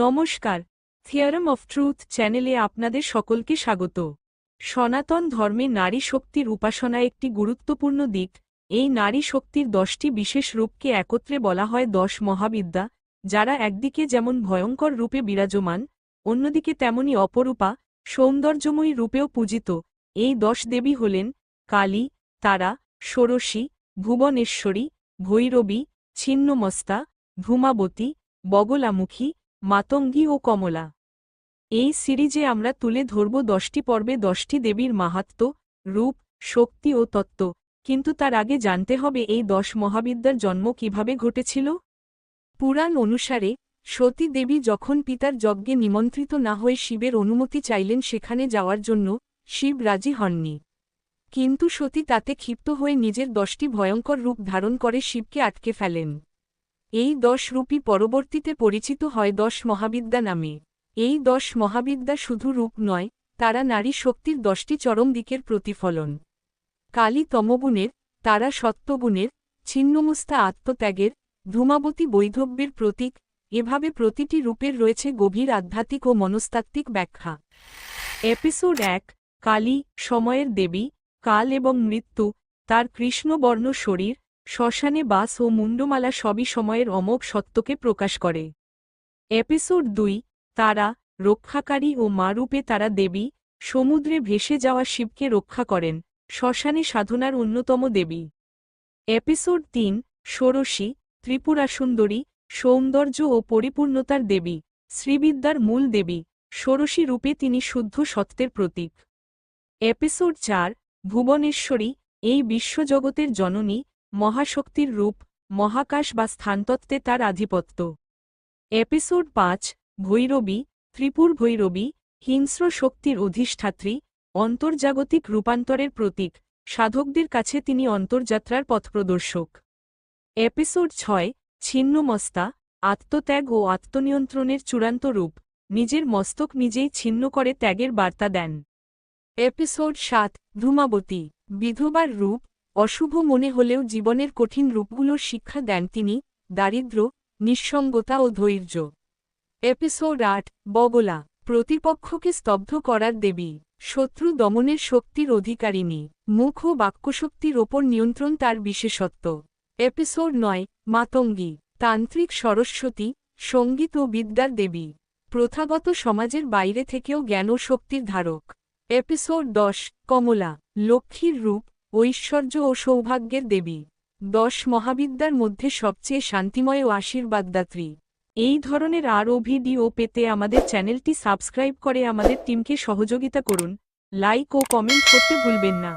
নমস্কার। থিয়ারাম of truth চ্যানেলে আপনাদের সকলকে স্বাগত। সনাতন ধর্মে নারী শক্তির উপাসনা একটি গুরুত্বপূর্ণ দিক, এই নারী শক্তির দশটি বিশেষ রূপকে একত্রে বলা হয় দশ মহাবিদ্যা, যারা একদিকে যেমন ভয়ঙ্কর রূপে বিরাজমান, অন্যদিকে তেমনি অপরূপা, সৌন্দর্যময়ী রূপেও পূজিত। এই দশ দেবী হলেন কালী, তারা, ষোড়শী, ভুবনেশ্বরী, ভৈরবী, ছিন্নমস্তা ধূমাবতী বগলামুখী মাতঙ্গী ও কমলা। এই সিরিজে আমরা তুলে ধরব দশটি পর্বে দশটি দেবীর মাহাত্ম্য রূপ, শক্তি ও তত্ত্ব। কিন্তু তার আগে জানতে হবে এই দশ মহাবিদ্যার জন্ম কীভাবে ঘটেছিল? পুরাণ অনুসারে, সতী দেবী যখন পিতার যজ্ঞে নিমন্ত্রিত না হয়ে শিবের অনুমতি চাইলেন সেখানে যাওয়ার জন্য, শিব রাজি হননি। কিন্তু সতী তাতে ক্ষিপ্ত হয়ে নিজের দশটি ভয়ঙ্কর রূপ ধারণ করে শিবকে আটকে ফেলেন। এই দশ রূপই পরবর্তীতে পরিচিত হয় দশ মহাবিদ্যা নামে। এই দশ মহাবিদ্যা শুধু রূপ নয়, তারা নারী শক্তির দশটি চরম দিকের প্রতিফলন। কালী তমগুণের, তারা সত্যগুণের, ছিন্নমুস্তা আত্মত্যাগের, ধূমাবতী বৈধব্যের প্রতীক, এভাবে প্রতিটি রূপের রয়েছে গভীর আধ্যাত্মিক ও মনস্তাত্ত্বিক ব্যাখ্যা। এপিসোড এক, কালী, সময়ের দেবী, কাল এবং মৃত্যু, তার কৃষ্ণবর্ণ শরীর শ্মশানে বাস ও মুন্ডমালা সবই সময়ের অমোঘ সত্যকে প্রকাশ করে। এপিসোড দুই, তারা, রক্ষাকারী ও মারূপে তারা দেবী, সমুদ্রে ভেসে যাওয়া শিবকে রক্ষা করেন, শ্মশানে সাধনার অন্যতম দেবী। এপিসোড তিন, ষোড়শী, ত্রিপুরা সুন্দরী, সৌন্দর্য ও পরিপূর্ণতার দেবী, শ্রীবিদ্যার মূল দেবী, ষোড়শী রূপে তিনি শুদ্ধ সত্যের প্রতীক। এপিসোড চার, ভুবনেশ্বরী, এই বিশ্বজগতের জননী মহাশক্তির রূপ, মহাকাশ বা স্থানতত্ত্বে তার আধিপত্য। এপিসোড পাঁচ, ভৈরবী, ত্রিপুর ভৈরবী, হিংস্র শক্তির অধিষ্ঠাত্রী, অন্তর্জাগতিক রূপান্তরের প্রতীক, সাধকদের কাছে তিনি অন্তর্যাত্রার পথপ্রদর্শক এপিসোড ছয়, ছিন্নমস্তা, আত্মত্যাগ ও আত্মনিয়ন্ত্রণের চূড়ান্ত রূপ, নিজের মস্তক নিজেই ছিন্ন করে ত্যাগের বার্তা দেন। এপিসোড সাত, ধূমাবতী, বিধবার রূপ অশুভ মনে হলেও জীবনের কঠিন রূপগুলোর শিক্ষা দেন তিনি, দারিদ্র, নিঃসঙ্গতা ও ধৈর্য। এপিসোড আট, বগলা, প্রতিপক্ষকে স্তব্ধ করার দেবী, শত্রু দমনের শক্তির অধিকারিণী, মুখ ও বাক্যশক্তির ওপর নিয়ন্ত্রণ তার বিশেষত্ব। এপিসোড নয়, মাতঙ্গী, তান্ত্রিক সরস্বতী, সংগীত ও বিদ্যার দেবী। প্রথাগত সমাজের বাইরে থেকেও জ্ঞান ও শক্তির ধারক। এপিসোড দশ, কমলা, লক্ষ্মীর রূপ ঐশ্বর্য ও সৌভাগ্যের দেবী। দশ মহাবিদ্যার মধ্যে সবচেয়ে শান্তিময় ও আশীর্বাদদাত্রী। এই ধরনের আরও ভিডিও পেতে আমাদের চ্যানেলটি সাবস্ক্রাইব করে আমাদের টিমকে সহযোগিতা করুন। লাইক ও কমেন্ট করতে ভুলবেন না।